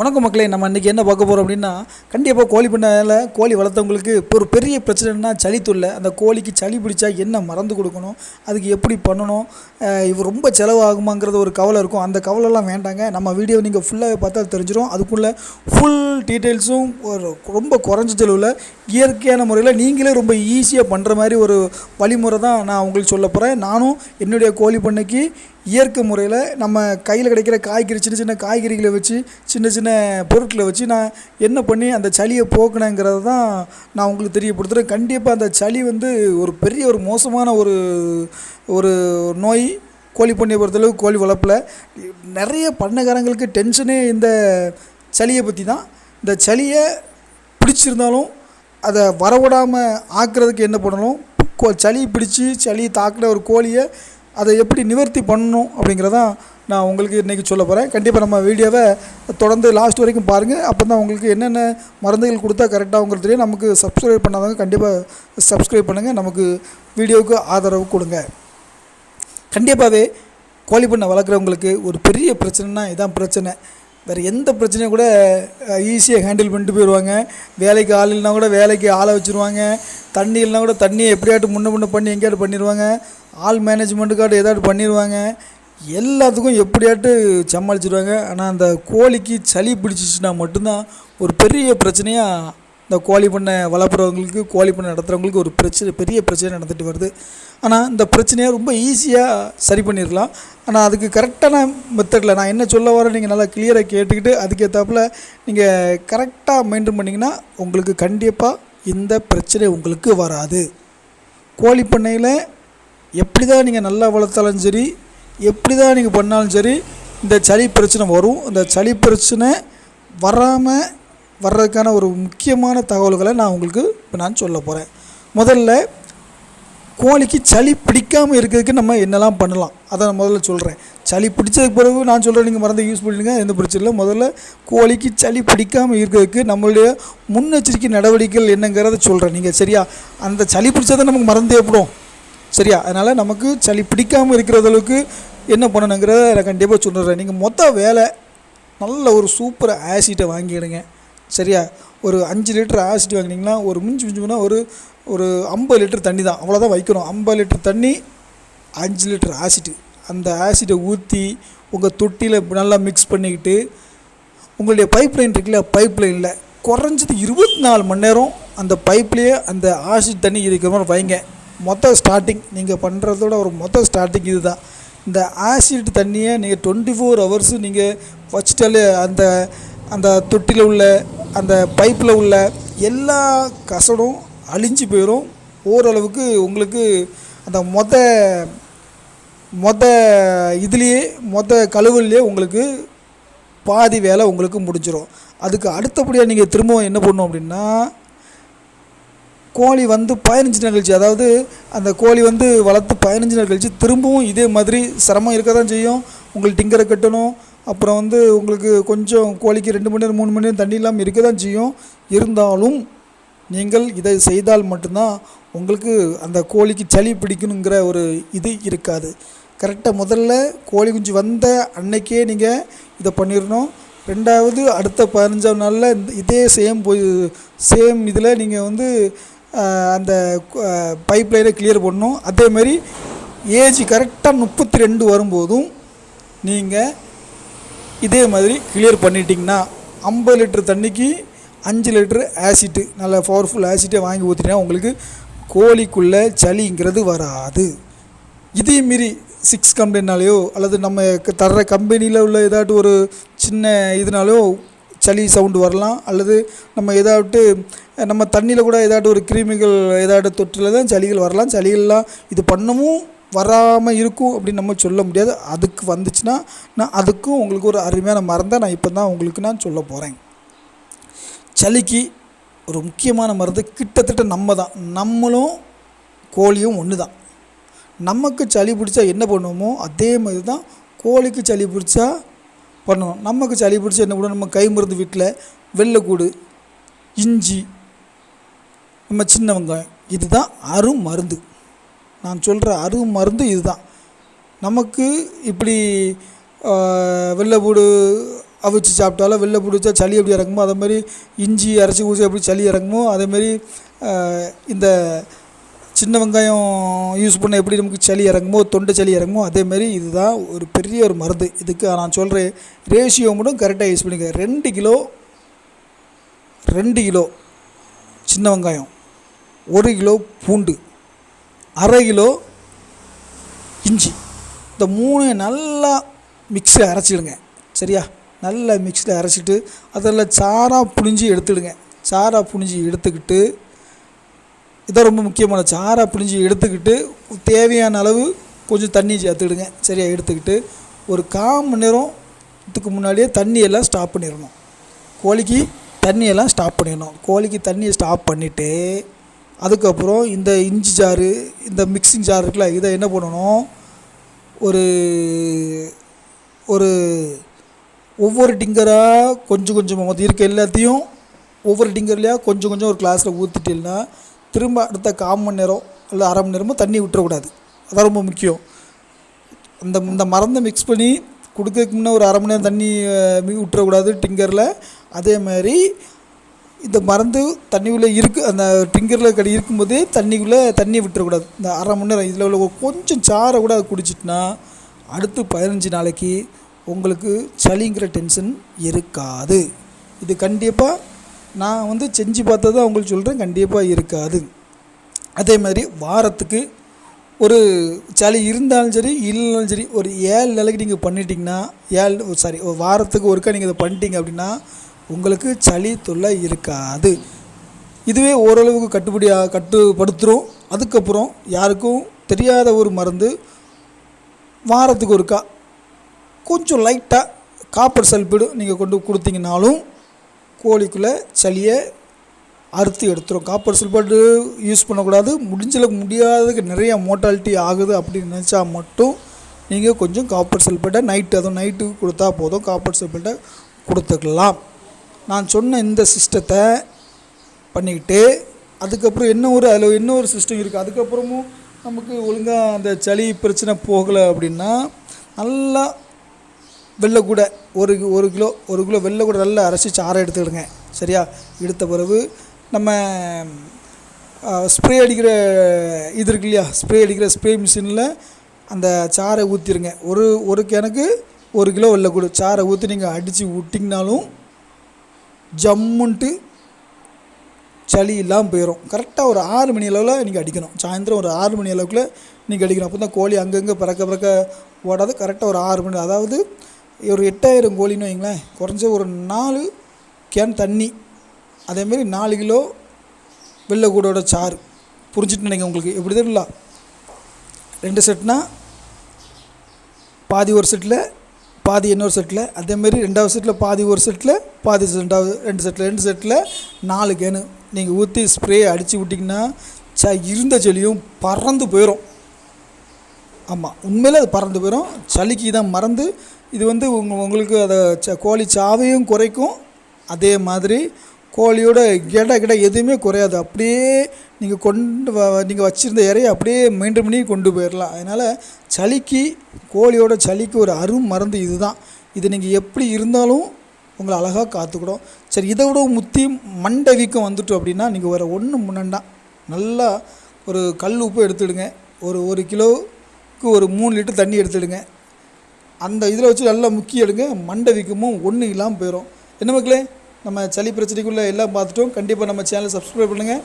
வணக்கம் மக்களே நம்ம இன்றைக்கி என்ன பார்க்க போகிறோம் அப்படின்னா கண்டிப்பாக கோழி பண்ணையில் கோழி வளர்த்தவங்களுக்கு இப்போ ஒரு பெரிய பிரச்சனைனா சளி தொல்லை. அந்த கோழிக்கு சளி பிடிச்சா என்ன மறந்து கொடுக்கணும்? அதுக்கு எப்படி பண்ணணும்? இவர் இது ரொம்ப செலவாகுமாங்கிறது ஒரு கவலை இருக்கும். அந்த கவலைலாம் வேண்டாங்க. நம்ம வீடியோ நீங்கள் ஃபுல்லாகவே பார்த்தா தெரிஞ்சிடும் அதுக்குள்ளே ஃபுல் டீட்டெயில்ஸும் ஒரு ரொம்ப குறைஞ்ச செலவில் இயற்கையான முறையில் நீங்களே ரொம்ப ஈஸியாக பண்ணுற மாதிரி ஒரு வழிமுறை தான் நான் உங்களுக்கு சொல்ல போகிறேன் நானும் என்னுடைய கோழி பண்ணைக்கு இயற்கை முறையில் நம்ம கையில் கிடைக்கிற காய்கறி சின்ன சின்ன காய்கறிகளை வச்சு சின்ன சின்ன பொருட்களை வச்சு நான் என்ன பண்ணி அந்த சளியை போக்குனேங்கிறது தான் நான் உங்களுக்கு தெரியப்படுத்துகிறேன் கண்டிப்பாக அந்த சளி வந்து ஒரு பெரிய ஒரு மோசமான ஒரு ஒரு நோய் கோழி பண்ணையை பொறுத்தளவு கோழி வளர்ப்பில். நிறைய பண்ணைக்காரங்களுக்கு டென்ஷனே இந்த சளியை பற்றி தான். இந்த சளியை பிடிச்சிருந்தாலும் அதை வரவிடாமல் ஆக்குறதுக்கு என்ன பண்ணணும்? கோ சளி பிடிச்சி சளி தாக்கின ஒரு கோழியை அதை எப்படி நிவர்த்தி பண்ணணும் அப்படிங்கிறதான் நான் உங்களுக்கு இன்றைக்கி சொல்ல போகிறேன் கண்டிப்பாக நம்ம வீடியோவை தொடர்ந்து லாஸ்ட் வரைக்கும் பாருங்கள் அப்போ தான் உங்களுக்கு என்னென்ன மருந்துகள் கொடுத்தா கரெக்டாக உங்களுக்கு தெரியும். நமக்கு சப்ஸ்கிரைப் பண்ணாதவங்க கண்டிப்பாக சப்ஸ்கிரைப் பண்ணுங்கள் நமக்கு வீடியோவுக்கு ஆதரவு கொடுங்க. கண்டிப்பாகவே கோழி பண்ணை வளர்க்குறவங்களுக்கு ஒரு பெரிய பிரச்சனைனா இதான் பிரச்சனை. வேறு எந்த பிரச்சனையும் கூட ஈஸியாக ஹேண்டில் பண்ணிட்டு போயிடுவாங்க வேலைக்கு ஆள் இல்லைனா கூட வேலைக்கு ஆளை வச்சுருவாங்க. தண்ணி இல்லைனா கூட தண்ணியை எப்படியாட்டும் முன்ன முன்ன பண்ணி எங்கேயாட்டு பண்ணிடுவாங்க ஆள் மேனேஜ்மெண்ட்டுக்காட்டு ஏதாட்டு பண்ணிடுவாங்க எல்லாத்துக்கும் எப்படியாட்டு சமாளிச்சிடுவாங்க ஆனால் அந்த கோழிக்கு சளி பிடிச்சிச்சின்னா மட்டும்தான் ஒரு பெரிய பிரச்சனையாக இந்த கோழி பண்ணை வளர்ப்புறவங்களுக்கு கோழி பண்ணை நடத்துகிறவங்களுக்கு ஒரு பிரச்சனை பெரிய பிரச்சனை நடந்துட்டு வருது. ஆனால் இந்த பிரச்சனையை ரொம்ப ஈஸியாக சரி பண்ணிடலாம். ஆனால் அதுக்கு கரெக்டான மெத்தடில் நான் என்ன சொல்ல வரேன் நீங்கள் நல்லா கிளியராக கேட்டுக்கிட்டு அதுக்கேற்றாப்புல நீங்கள் கரெக்டாக மெயின்டைன் பண்ணிங்கன்னா உங்களுக்கு கண்டிப்பாக இந்த பிரச்சனை உங்களுக்கு வராது. கோழி பண்ணையில் எப்படி தான் நீங்கள் நல்லா வளர்த்தாலும் சரி எப்படி தான் நீங்கள் பண்ணாலும் சரி இந்த சளி பிரச்சனை வரும். இந்த சளி பிரச்சனை வராமல் வர்றதுக்கான ஒரு முக்கியமான தகவல்களை நான் உங்களுக்கு இப்போ நான் சொல்ல போகிறேன் முதல்ல கோழிக்கு சளி பிடிக்காமல் இருக்கிறதுக்கு நம்ம என்னெல்லாம் பண்ணலாம்? அதை நான் முதல்ல சொல்கிறேன் சளி பிடிச்சதுக்கு பிறகு நான் சொல்கிறேன் நீங்கள் மறந்து யூஸ் பண்ணிடுங்க எந்த பிரச்சனை இல்லை. முதல்ல கோழிக்கு சளி பிடிக்காமல் இருக்கிறதுக்கு நம்மளுடைய முன்னெச்சரிக்கை நடவடிக்கைகள் என்னங்கிறத சொல்கிறேன் நீங்கள் சரியா? அந்த சளி பிடிச்சதை நமக்கு மறந்து எப்படும் சரியா? அதனால் நமக்கு சளி பிடிக்காமல் இருக்கிற அளவுக்கு என்ன பண்ணணுங்கிறத நான் கண்டிப்பாக சொல்லிடுறேன் நீங்கள் மொத்த வேலை நல்ல ஒரு சூப்பர் ஆசிட்டை வாங்கிடுங்க. சரியா? ஒரு அஞ்சு லிட்டர் ஆசிட் வாங்கினீங்கன்னா ஒரு மிஞ்சி மிஞ்சி போனால் ஒரு ஒரு ஐம்பது லிட்டர் தண்ணி தான். அவ்வளோதான் வைக்கணும். ஐம்பது லிட்டர் தண்ணி அஞ்சு லிட்டர் ஆசிட்டு அந்த ஆசிட்டை ஊற்றி உங்கள் தொட்டியில் நல்லா மிக்ஸ் பண்ணிக்கிட்டு உங்களுடைய பைப் லைன் இருக்குல்ல பைப் லைனில் குறைஞ்சது இருபத்தி நாலு மணி நேரம் அந்த பைப்லேயே அந்த ஆசிட் தண்ணி இருக்கிற மாதிரி வைங்க. மொத்த ஸ்டார்டிங் நீங்கள் பண்ணுறதோட ஒரு மொத்த ஸ்டார்டிங் இது தான் இந்த ஆசிட் தண்ணியை நீங்கள் டுவெண்ட்டி ஃபோர் ஹவர்ஸு நீங்கள் வச்சுட்டாலே அந்த அந்த தொட்டியில் உள்ள அந்த பைப்பில் உள்ள எல்லா கசடும் அழிஞ்சு போயிடும் ஓரளவுக்கு உங்களுக்கு அந்த மொத மொத இதுலேயே மொத கழுவுலேயே உங்களுக்கு பாதி வேலை உங்களுக்கு முடிஞ்சிடும் அதுக்கு அடுத்தபடியாக நீங்கள் திரும்பவும் என்ன பண்ணணும் அப்படின்னா கோழி வந்து பதினஞ்சு நாள் கழிச்சு அதாவது அந்த கோழி வந்து வளர்த்து பதினஞ்சு நாள் கழிச்சு திரும்பவும் இதே மாதிரி சிரமம் இருக்க தான் செய்யும். உங்களுக்கு டிங்கரை கட்டணும் அப்புறம் வந்து உங்களுக்கு கொஞ்சம் கோழிக்கு ரெண்டு மணி நேரம் மூணு மணி நேரம் தண்ணி இல்லாமல் இருக்க தான் செய்யும். இருந்தாலும் நீங்கள் இதை செய்தால் மட்டும்தான் உங்களுக்கு அந்த கோழிக்கு சளி பிடிக்கணுங்கிற ஒரு இது இருக்காது. கரெக்டாக முதல்ல கோழி குஞ்சு வந்த அன்னைக்கே நீங்கள் இதை பண்ணிடணும். ரெண்டாவது அடுத்த பதினஞ்சாம் நாளில் இந்த இதே சேம் போய் சேம் இதில் நீங்கள் வந்து அந்த பைப் லைனை கிளியர் பண்ணணும். அதேமாரி ஏஜ் கரெக்டாக முப்பத்தி ரெண்டு வரும்போதும் நீங்கள் இதே மாதிரி கிளியர் பண்ணிட்டீங்கன்னா ஐம்பது லிட்டர் தண்ணிக்கு அஞ்சு லிட்டரு ஆசிட்டு நல்ல பவர்ஃபுல் ஆசிட்டே வாங்கி ஊற்றினா உங்களுக்கு கோழிக்குள்ளே சளிங்கிறது வராது. இதே மாரி சிக்ஸ் கம்பெனினாலேயோ அல்லது நம்ம தர்ற கம்பெனியில் உள்ள ஏதாட்டு ஒரு சின்ன இதனாலையோ சளி சவுண்டு வரலாம். அல்லது நம்ம ஏதாட்டு நம்ம தண்ணியில் கூட ஏதாட்டு ஒரு கிருமிகள் ஏதாட்டு தொற்றில் தான் சளிகள் வரலாம். சளிகள்லாம் இது பண்ணவும் வராமல் இருக்கும் அப்படின்னு நம்ம சொல்ல முடியாது. அதுக்கு வந்துச்சுன்னா நான் அதுக்கும் உங்களுக்கு ஒரு அருமையான மருந்தை நான் இப்போ தான் உங்களுக்கு நான் சொல்ல போகிறேன் சளிக்கு ஒரு முக்கியமான மருந்து கிட்டத்தட்ட நம்ம தான். நம்மளும் கோழியும் ஒன்று தான். நமக்கு சளி பிடிச்சா என்ன பண்ணுவோமோ அதே மாதிரி தான் கோழிக்கு சளி பிடிச்சா பண்ணணும். நமக்கு சளி பிடிச்சா என்ன பண்ணுவோம் நம்ம கை மருந்து வீட்டில் வெள்ளைக்கூடு இஞ்சி நம்ம சின்ன வெங்காயம் இதுதான் அரும் மருந்து நான் சொல்கிற அரும் மருந்து இதுதான். நமக்கு இப்படி வெள்ளைப்பூடு அவிச்சு சாப்பிட்டாலும் வெள்ளை பிடிச்சா சளி எப்படி இறங்குமோ அதே மாதிரி இஞ்சி அரைச்சி ஊசி எப்படி சளி இறங்குமோ அதேமாரி இந்த சின்ன வெங்காயம் யூஸ் பண்ண எப்படி நமக்கு சளி இறங்குமோ தொண்டை சளி இறங்குமோ அதேமாரி இதுதான் ஒரு பெரிய ஒரு மருந்து. இதுக்கு நான் சொல்கிறேன் ரேஷியோ மட்டும் கரெக்டாக யூஸ் பண்ணிக்க. ரெண்டு கிலோ ரெண்டு கிலோ சின்ன வெங்காயம் ஒரு கிலோ பூண்டு. அரை கிலோ இஞ்சி. இந்த மூணு நல்லா மிக்ஸில் அரைச்சிடுங்க. சரியா? நல்லா மிக்ஸில் அரைச்சிட்டு அதில் சாராக புழிஞ்சி எடுத்துடுங்க. சாராக புழிஞ்சி எடுத்துக்கிட்டு இதான் ரொம்ப முக்கியமான சாராக புழிஞ்சி எடுத்துக்கிட்டு தேவையான அளவு கொஞ்சம் தண்ணி சேர்த்துக்கிடுங்க சரியாக எடுத்துக்கிட்டு ஒரு கால் மணி நேரத்துக்கு முன்னாடியே தண்ணியெல்லாம் ஸ்டாப் பண்ணிடணும். கோழிக்கு தண்ணியெல்லாம் ஸ்டாப் பண்ணிடணும். கோழிக்கு தண்ணியை ஸ்டாப் பண்ணிவிட்டு அதுக்கப்புறம் இந்த இஞ்சி ஜாரு இந்த மிக்சிங் ஜார் இருக்குல்ல இதை என்ன பண்ணணும் ஒரு ஒரு ஒவ்வொரு டிங்கராக கொஞ்சம் கொஞ்சமாக மொத்தம் இருக்க எல்லாத்தையும் ஒவ்வொரு டிங்கர்லையாக கொஞ்சம் கொஞ்சம் ஒரு கிளாஸில் ஊற்றிட்டீங்கன்னா திரும்ப அடுத்த கால் மணி நேரம் இல்லை அரை மணி நேரமும் தண்ணி விட்டுறக்கூடாது அதான் ரொம்ப முக்கியம் இந்த இந்த மருந்தை மிக்ஸ் பண்ணி கொடுக்கறதுக்கு முன்னே ஒரு அரை மணி நேரம் தண்ணி விட்டுறக்கூடாது டிங்கரில் அதே மாதிரி இந்த மருந்து தண்ணிக்குள்ளே இருக்கு அந்த டிங்கரில் கடி இருக்கும்போதே தண்ணிக்குள்ளே தண்ணியை விட்டுறக்கூடாது. இந்த அரை மணி நேரம் இதில் உள்ள கொஞ்சம் சாரை கூட அது குடிச்சிட்டுனா அடுத்து பதினஞ்சு நாளைக்கு உங்களுக்கு சளிங்கிற டென்ஷன் இருக்காது. இது கண்டிப்பாக நான் வந்து செஞ்சு பார்த்ததை உங்களுக்கு சொல்கிறேன் கண்டிப்பாக இருக்காது. அதே மாதிரி வாரத்துக்கு ஒரு சளி இருந்தாலும் சரி இல்லைனாலும் சரி ஒரு ஏழு நாளைக்கு நீங்கள் பண்ணிட்டீங்கன்னா ஏழு சாரி ஒரு வாரத்துக்கு ஒருக்கா நீங்கள் இதை பண்ணிட்டீங்க அப்படின்னா உங்களுக்கு சளி தொல்லை இருக்காது. இதுவே ஓரளவுக்கு கட்டுப்படியாக கட்டுப்படுத்துகிறோம் அதுக்கப்புறம் யாருக்கும் தெரியாத ஒரு மருந்து வாரத்துக்கு ஒருக்கா கொஞ்சம் லைட்டாக காப்பர் சல்பேடு நீங்கள் கொண்டு கொடுத்தீங்கனாலும் கோழிக்குள்ளே சளியை அறுத்து எடுத்துரும். காப்பர் சல்பேட்டு யூஸ் பண்ணக்கூடாது. முடிஞ்சளவுக்கு முடியாததுக்கு நிறையா மோட்டாலிட்டி ஆகுது அப்படின்னு நினச்சா மட்டும் நீங்கள் கொஞ்சம் காப்பர் சல்பேட்டை நைட்டு அதுவும் நைட்டு கொடுத்தா போதும். காப்பர் சல்பேட்டை கொடுத்துக்கலாம். நான் சொன்ன இந்த சிஸ்டத்தை பண்ணிக்கிட்டு அதுக்கப்புறம் என்ன ஒரு அதில் என்ன ஒரு சிஸ்டம் இருக்குது அதுக்கப்புறமும் நமக்கு ஒழுங்காக அந்த சளி பிரச்சனை போகலை அப்படின்னா நல்லா வெள்ளை கூட ஒரு ஒரு கிலோ ஒரு கிலோ வெள்ளை கூட நல்லா அரைச்சி சாரை எடுத்துக்கிடுங்க. சரியா? எடுத்த பிறகு நம்ம ஸ்ப்ரே அடிக்கிற இது இருக்கு இல்லையா? ஸ்ப்ரே அடிக்கிற ஸ்ப்ரே மிஷினில் அந்த சாறை ஊற்றிடுங்க ஒரு ஒரு கிணக்கு ஒரு கிலோ வெள்ளை கூட சாறை ஊற்றி நீங்கள் அடித்து விட்டிங்கனாலும் ஜம்முன்ட்டு சளி இல்லாமல் போயிடும் கரெக்டாக ஒரு ஆறு மணி அளவில் நீங்கள் அடிக்கணும். சாயந்தரம் ஒரு ஆறு மணி அளவுக்குள்ள நீங்கள் அடிக்கணும். அப்போ தான் கோழி அங்கங்கே பறக்க பறக்க ஓடாது. கரெக்டாக ஒரு ஆறு மணி அதாவது ஒரு எட்டாயிரம் கோழின்னு வைங்களேன் குறைஞ்ச ஒரு நாலு கேன் தண்ணி. அதேமாரி நாலு கிலோ வெள்ளைக்கூடோட சாறு. புரிஞ்சுட்டு நினைங்க உங்களுக்கு. எப்படி தெரியல ரெண்டு செட்னா பாதி ஒரு செட்டில் பாதி இன்னொரு செட்டில் அதேமாரி ரெண்டாவது செட்டில் பாதி ஒரு செட்டில் பாதி ரெண்டாவது ரெண்டு செட்டில் ரெண்டு செட்டில் நாலு கேனு நீங்கள் ஊற்றி ஸ்ப்ரே அடித்து விட்டிங்கன்னா ச இருந்த செளியும் பறந்து போயிடும் ஆமாம் உண்மையிலே அது பறந்து போயிடும் சளிக்கு தான் மறந்து இது வந்து உங்க உங்களுக்கு அதை ச கோழி சாவையும் குறைக்கும். அதே மாதிரி கோழியோட எடை கிட எதுவுமே குறையாது. அப்படியே நீங்கள் கொண்டு நீங்கள் வச்சுருந்த இறையை அப்படியே மெயின்டைன் பண்ணி கொண்டு போயிடலாம் அதனால் சளிக்கு கோழியோட சளிக்கு ஒரு அரும் மருந்து இதுதான். இது நீங்கள் எப்படி இருந்தாலும் உங்களை அழகாக காத்துக்கிடும். சரி இதை விட முத்தி மண்டை வீக்கம் வந்துட்டு அப்படின்னா நீங்கள் வேறு ஒன்று முன்னண்டா நல்லா ஒரு கல் உப்பு எடுத்துடுங்க. ஒரு ஒரு கிலோவுக்கு ஒரு மூணு லிட்டர் தண்ணி எடுத்துடுங்க. அந்த இதில் வச்சு நல்லா முக்கிய எடுங்க. மண்டை வீக்கமும் ஒன்றும் இல்லாமல் போயிடும் என்ன மக்களே? நம்ம சளி பிரச்சனைக்குள்ளே எல்லாம் பார்த்துட்டோம். கண்டிப்பாக நம்ம சேனலை சப்ஸ்கிரைப் பண்ணுங்கள்